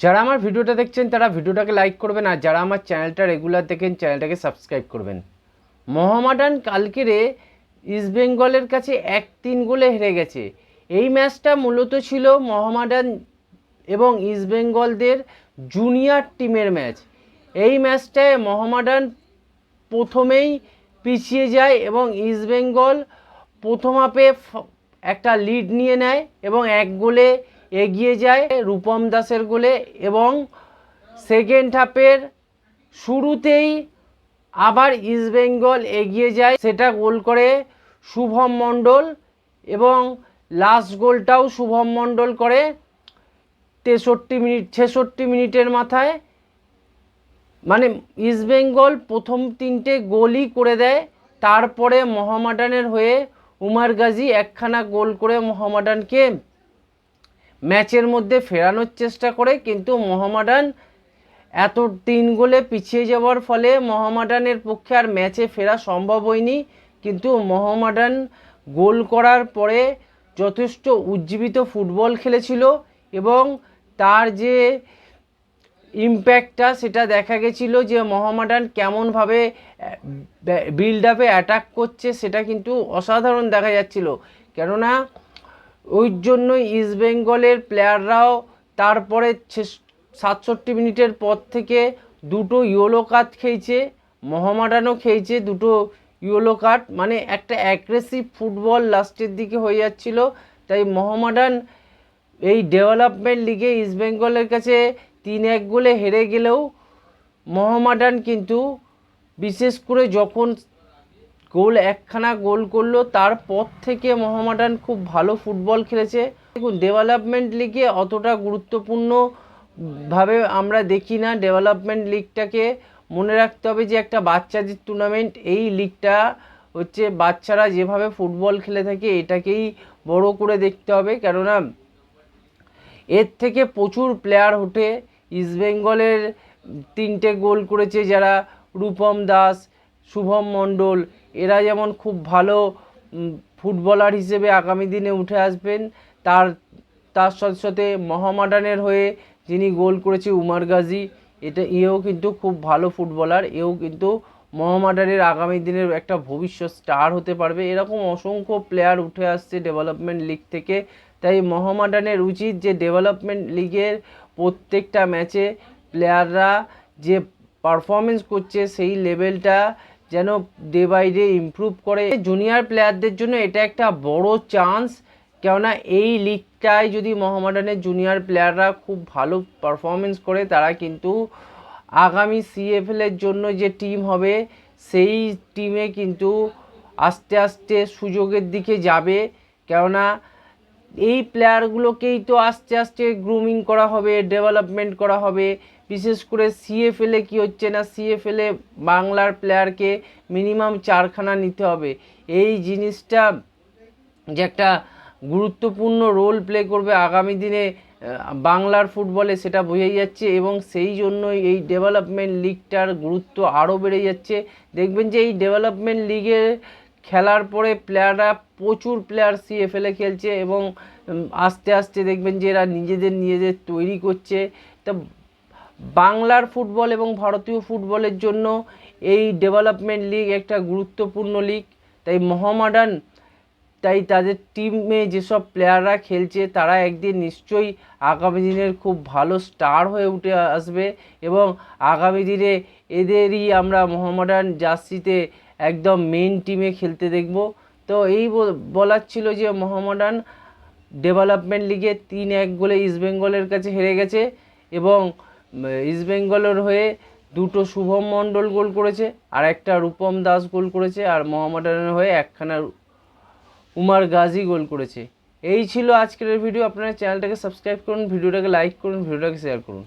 যারা আমার ভিডিওটা দেখছেন, তারা ভিডিওটাকে লাইক করবেন আর যারা আমার চ্যানেলটা রেগুলার দেখেন চ্যানেলটাকে সাবস্ক্রাইব করবেন। মোহামেডান কালকেরে ইস্টবেঙ্গলের কাছে এক তিন গোলে হেরে গেছে। এই ম্যাচটা মূলত ছিল মোহামেডান এবং ইস্টবেঙ্গলদের জুনিয়র টিমের ম্যাচ এই ম্যাচটায় মোহামেডান প্রথমেই পিছিয়ে যায় এবং ইস্টবেঙ্গল প্রথম হাফে ফ- একটা লিড নিয়ে নেয় এবং এক গোলে এগিয়ে যায় রূপম দাসের গোলে এবং সেকেন্ড হাফের শুরুতেই আবার ইস্টবেঙ্গল এগিয়ে যায়। সেটা গোল করে শুভম মণ্ডল এবং লাস্ট গোলটাও শুভম মণ্ডল করে তেষট্টি মিনিট, ছেষট্টি মিনিটের মাথায়। মানে ইস্টবেঙ্গল প্রথম তিনটে গোলই করে দেয়। তারপরে মোহামেডানের হয়ে উমার গাজী একখানা গোল করে মোহামেডানকে ম্যাচের মধ্যে ফেরানোর চেষ্টা করে, কিন্তু মোহামেডান এত তিন গোলে পিছিয়ে যাওয়ার ফলে মোহামেডানের পক্ষে আর ম্যাচে ফেরা সম্ভব হয়নি। কিন্তু মোহামেডান গোল করার পরে যথেষ্ট উজ্জীবিত ফুটবল খেলেছিল এবং তার যে ইম্প্যাক্টটা সেটা দেখা গেছিল যে মোহামেডান কেমনভাবে বিল্ড আপে অ্যাটাক করছে সেটা কিন্তু অসাধারণ দেখা যাচ্ছিল। কেননা ওই জন্যই ইস্টবেঙ্গলের প্লেয়াররাও তারপরে সাতষট্টি মিনিটের পর থেকে দুটো ইয়েলো কার্ড খেয়েছে মহামাডানও খেয়েছে, দুটো ইয়েলো কার্ড মানে একটা অ্যাগ্রেসিভ ফুটবল লাস্টের দিকে হয়ে যাচ্ছিল। তাই মোহামেডান এই ডেভেলপমেন্ট লিগে ইস্টবেঙ্গলের কাছে তিন এক গোলে হেরে গেলেও মোহামেডান কিন্তু বিশেষ করে যখন গোল একখানা গোল করল, তারপর থেকে মোহামেডান খুব ভালো ফুটবল খেলেছে। দেখুন ডেভেলপমেন্ট লিগে অতটা গুরুত্বপূর্ণ ভাবে আমরা দেখি না। ডেভেলপমেন্ট লিগটাকে মনে রাখতে হবে যে, একটা বাচ্চাদের টুর্নামেন্ট এই লিগটা হচ্ছে বাচ্চারা যেভাবে ফুটবল খেলে থাকে, এটাকেই বড় করে দেখতে হবে। কেননা, এর থেকে প্রচুর প্লেয়ার ওঠে। ইস্টবেঙ্গলের তিনটে গোল করেছে যারা। রূপম দাস, শুভম মণ্ডল এরা যেমন খুব ভালো ফুটবলার হিসেবে আগামী দিনে উঠে আসবেন, তার তার সাথে সাথে মহামাডানের হয়ে যিনি গোল করেছে উমার গাজী, এটা এও কিন্তু খুব ভালো ফুটবলার, এও কিন্তু মোহামেডানের আগামী দিনের একটা ভবিষ্যৎ স্টার হতে পারবে। এরকম অসংখ্য প্লেয়ার উঠে আসছে ডেভেলপমেন্ট লিগ থেকে। তাই মোহামেডানের উচিত যে ডেভেলপমেন্ট লিগের প্রত্যেকটা ম্যাচে প্লেয়াররা যে পারফরমেন্স করছে, সেই লেভেলটা যেন ডে বাই ডে ইমপ্রুভ করে। জুনিয়র প্লেয়ারদের জন্য এটা একটা বড় চান্স কেননা এই লিগটায় যদি মোহামেডানের জুনিয়র প্লেয়াররা খুব ভালো পারফরমেন্স করে, তারা কিন্তু আগামী সিএফএল এর জন্য যে টিম হবে, সেই টিমে কিন্তু আস্তে আস্তে সুযোগের দিকে যাবে। কেননা এই প্লেয়ারগুলোকেই তো আস্তে আস্তে গ্রুমিং করা হবে ডেভেলপমেন্ট করা হবে। বিশেষ করে সিএফএলে কি হচ্ছে না সিএফএলে বাংলার প্লেয়ারকে মিনিমাম চারখানা নিতে হবে। এই জিনিসটা যে একটা গুরুত্বপূর্ণ রোল প্লে করবে আগামী দিনে বাংলার ফুটবলে সেটা বোঝাই যাচ্ছে এবং সেই জন্যই এই ডেভেলপমেন্ট লিগটার গুরুত্ব আরও বেড়ে যাচ্ছে। দেখবেন যে এই ডেভেলপমেন্ট লিগে খেলার পরে প্লেয়াররা প্রচুর প্লেয়ার সিএফএলে খেলছে এবং আস্তে আস্তে দেখবেন যে এরা নিজেদের নিজেদের তৈরি করছে। তা বাংলার ফুটবল এবং ভারতীয় ফুটবলের জন্য এই ডেভেলপমেন্ট লিগ একটা গুরুত্বপূর্ণ লিগ। তাই মোহামেডান, তাই তাদের টিমে যেসব প্লেয়াররা খেলছে, তারা একদিন নিশ্চয়ই আগামী দিনের খুব ভালো স্টার হয়ে উঠে আসবে এবং আগামী দিনে এদেরই আমরা মোহামেডান জার্সিতে একদম মেন টিমে খেলতে দেখব। তো এই বল- বলার ছিল যে মোহামেডান ডেভেলপমেন্ট লিগে তিন এক গোলে ইস্টবেঙ্গলের কাছে হেরে গেছে এবং ইস্টবেঙ্গলের হয়ে দুটো শুভম মণ্ডল গোল করেছে, আর একটা রূপম দাস গোল করেছে, আর মোহামেডানের হয়ে একখানা উমার গাজী গোল করেছে। এই ছিল আজকের ভিডিও আপনারা চ্যানেলটাকে সাবস্ক্রাইব করুন ভিডিওটাকে লাইক করুন ভিডিওটাকে শেয়ার করুন।